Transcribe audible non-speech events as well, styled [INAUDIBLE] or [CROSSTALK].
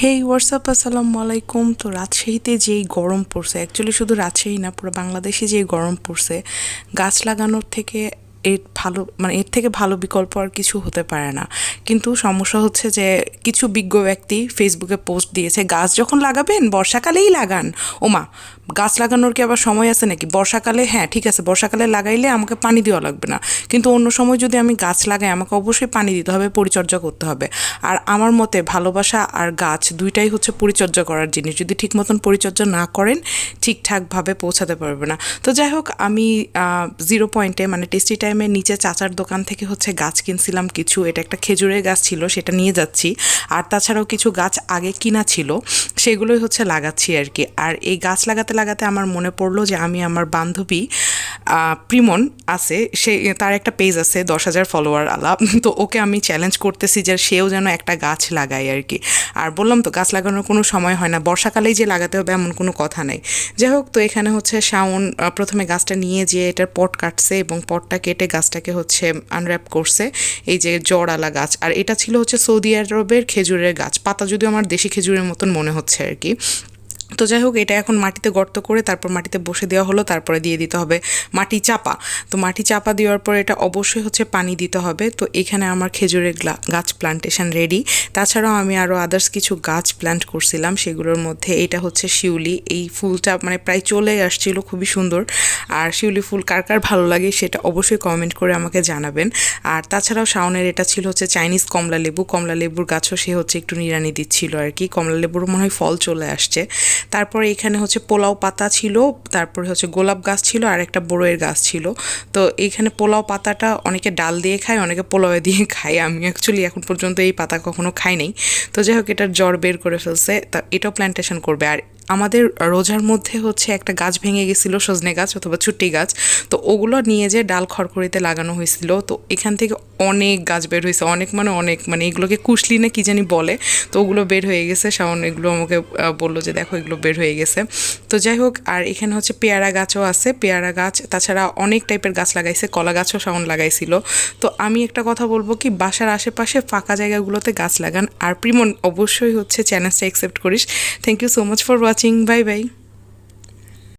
হেই WhatsApp আসসালাম আলাইকুম তো রাজশাহীতে যেই গরম পড়ছে অ্যাকচুয়ালি শুধু রাজশাহী না, পুরো বাংলাদেশে যেই গরম পড়ছে, গাছ লাগানোর থেকে এর ভালো মানে এর থেকে ভালো বিকল্প আর কিছু হতে পারে না। কিন্তু সমস্যা হচ্ছে যে কিছু বিজ্ঞ ব্যক্তি ফেসবুকে পোস্ট দিয়েছে, গাছ যখন লাগাবেন, বর্ষাকালেই লাগান। ওমা, গাছ লাগানোর কি আবার সময় আছে নাকি? বর্ষাকালে হ্যাঁ ঠিক আছে, বর্ষাকালে লাগাইলে আমাকে পানি দেওয়া লাগবে না। কিন্তু অন্য সময় যদি আমি গাছ লাগাই, আমাকে অবশ্যই পানি দিতে হবে, পরিচর্যা করতে হবে। আর আমার মতে ভালোবাসা আর গাছ দুইটাই হচ্ছে পরিচর্যা করার জিনিস। যদি ঠিক মতন পরিচর্যা না করেন, ঠিকঠাকভাবে পৌঁছাতে পারবে না। তো যাই হোক, আমি জিরো পয়েন্টে মানে টেস্টি টাইমের নিচে চাচার দোকান থেকে হচ্ছে গাছ কিনছিলাম কিছু, এটা একটা খেজুরের গাছ ছিল, সেটা নিয়ে যাচ্ছি। আর তাছাড়াও কিছু গাছ আগে কিনা ছিল, সেগুলোই হচ্ছে লাগাচ্ছি আর কি। আর এই গাছ লাগাতে লাগাতে আমার মনে পড়ল যে আমি আমার বান্ধবী প্রিমন আছে, সে, তার একটা পেজ আছে, দশ হাজার ফলোয়ার আলা। [LAUGHS] তো ওকে আমি চ্যালেঞ্জ করতেছি যে সেও যেন একটা গাছ লাগায় আর কি। আর বললাম তো, গাছ লাগানোর কোনো সময় হয় না, বর্ষাকালেই যে লাগাতে হবে এমন কোনো কথা নেই। যাই হোক, তো এখানে হচ্ছে শাওন প্রথমে গাছটা নিয়ে যে এটার পট কাটছে এবং পটটা কেটে গাছটাকে হচ্ছে আনর্যাপ করছে, এই যে জড়ালা গাছ। আর এটা ছিল হচ্ছে সৌদি আরবের খেজুরের গাছ, পাতা যদিও আমার দেশি খেজুরের মতন মনে হচ্ছে আর কি। তো যাই হোক, এটা এখন মাটিতে গর্ত করে তারপর মাটিতে বসে দেওয়া হলো, তারপরে দিয়ে দিতে হবে মাটি চাপা। তো মাটি চাপা দেওয়ার পর এটা অবশ্যই হচ্ছে পানি দিতে হবে। তো এখানে আমার খেজুরের গাছ প্লান্টেশন রেডি তাছাড়াও আমি আরও আদার্স কিছু গাছ প্ল্যান্ট করছিলাম, সেগুলোর মধ্যে এটা হচ্ছে শিউলি। এই ফুলটা মানে প্রায় চলে আসছিল, খুবই সুন্দর। আর শিউলি ফুল কার কার ভালো লাগে সেটা অবশ্যই কমেন্ট করে আমাকে জানাবেন। আর তাছাড়াও শাওনের এটা ছিল হচ্ছে চাইনিজ কমলা লেবু কমলা লেবুর গাছও সে হচ্ছে একটু নিড়ানি দিচ্ছিল আর কি। কমলা লেবুর মনে হয় ফল চলে আসছে। তারপরে এখানে হচ্ছে পোলাও পাতা ছিল, তারপরে হচ্ছে গোলাপ গাছ ছিল আর একটা বড়োয়ের গাছ ছিল। তো এইখানে পোলাও পাতাটা অনেকে ডাল দিয়ে খায়, অনেকে পোলাওয়ে দিয়ে [LAUGHS] খায়। আমি অ্যাকচুয়ালি এখন পর্যন্ত এই পাতা কখনো খাই নাই। তো যাই হোক, এটার জ্বর বের করে ফেলছে। তা এটাও প্ল্যান্টেশন করবে। আর আমাদের রোজার মধ্যে হচ্ছে একটা গাছ ভেঙে গেছিল, সজনে গাছ অথবা ছুটি গাছ। তো ওগুলো নিয়ে যে ডাল খড়খড়িতে লাগানো হয়েছিল। তো এখান থেকে অনেক গাছ বের হয়েছে, অনেক মানে অনেক মানে এগুলোকে কুশলি না কি জানি বলে। তো ওগুলো বের হয়ে গেছে, শাওন এগুলো আমাকে বলল যে দেখো এগুলো বের হয়ে গেছে। তো যাই হোক, আর এখানে হচ্ছে পেয়ারা গাছও আছে, পেয়ারা গাছ। তাছাড়া অনেক টাইপের গাছ লাগাইছে, কলা গাছও শাওন লাগাইছিল। তো আমি একটা কথা বলব কি, বাসার আশেপাশে ফাঁকা জায়গাগুলোতে গাছ লাগান। আর প্রিমন, অবশ্যই হচ্ছে চ্যালেঞ্জটা অ্যাকসেপ্ট করিস। Thank you so much for watching watching. Bye bye.